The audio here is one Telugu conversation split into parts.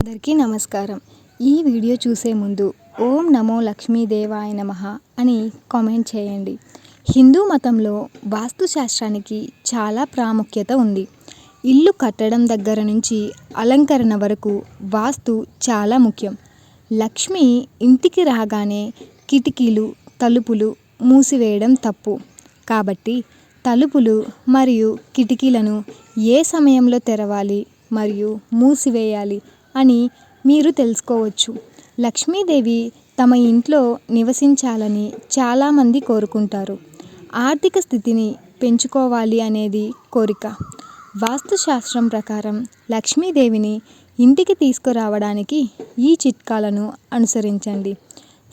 అందరికీ నమస్కారం. ఈ వీడియో చూసే ముందు ఓం నమో లక్ష్మీదేవాయ నమ అని కామెంట్ చేయండి. హిందూ మతంలో వాస్తుశాస్త్రానికి చాలా ప్రాముఖ్యత ఉంది. ఇల్లు కట్టడం దగ్గర నుంచి అలంకరణ వరకు వాస్తు చాలా ముఖ్యం. లక్ష్మి ఇంటికి రాగానే కిటికీలు తలుపులు మూసివేయడం తప్పు. కాబట్టి తలుపులు మరియు కిటికీలను ఏ సమయంలో తెరవాలి మరియు మూసివేయాలి అని మీరు తెలుసుకోవచ్చు. లక్ష్మీదేవి తమ ఇంట్లో నివసించాలని చాలామంది కోరుకుంటారు. ఆర్థిక స్థితిని పెంచుకోవాలి అనేది కోరిక. వాస్తుశాస్త్రం ప్రకారం లక్ష్మీదేవిని ఇంటికి తీసుకురావడానికి ఈ చిట్కాలను అనుసరించండి.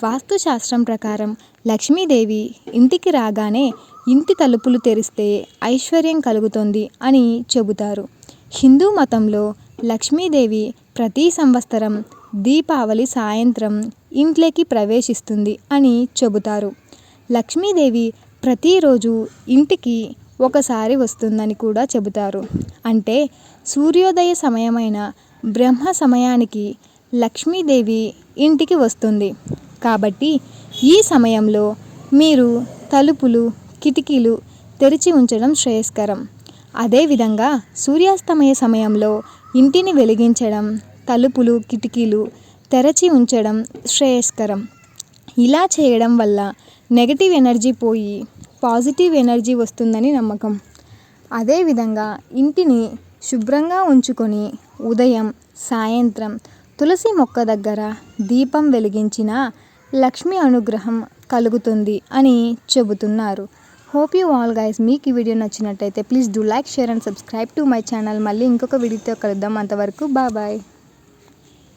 వాస్తుశాస్త్రం ప్రకారం లక్ష్మీదేవి ఇంటికి రాగానే ఇంటి తలుపులు తెరిస్తే ఐశ్వర్యం కలుగుతుంది అని చెబుతారు. హిందూ మతంలో లక్ష్మీదేవి ప్రతి సంవత్సరం దీపావళి సాయంత్రం ఇంట్లోకి ప్రవేశిస్తుంది అని చెబుతారు. లక్ష్మీదేవి ప్రతిరోజు ఇంటికి ఒకసారి వస్తుందని కూడా చెబుతారు. అంటే సూర్యోదయ సమయమైన బ్రహ్మ సమయానికి లక్ష్మీదేవి ఇంటికి వస్తుంది. కాబట్టి ఈ సమయంలో మీరు తలుపులు కిటికీలు తెరిచి ఉంచడం శ్రేయస్కరం. అదేవిధంగా సూర్యాస్తమయ సమయంలో ఇంటిని వెలిగించడం తలుపులు కిటికీలు తెరచి ఉంచడం శ్రేయస్కరం. ఇలా చేయడం వల్ల నెగటివ్ ఎనర్జీ పోయి పాజిటివ్ ఎనర్జీ వస్తుందని నమ్మకం. అదేవిధంగా ఇంటిని శుభ్రంగా ఉంచుకొని ఉదయం సాయంత్రం తులసి మొక్క దగ్గర దీపం వెలిగించిన లక్ష్మి అనుగ్రహం కలుగుతుంది అని చెబుతున్నారు. హోప్ యూ ఆల్ గైస్ మీకు ఈ వీడియో నచ్చినట్టయితే please do like share and subscribe to my channel. మళ్ళీ ఇంకొక వీడియోతో కలుద్దాం. అంతవరకు బాయ్ బాయ్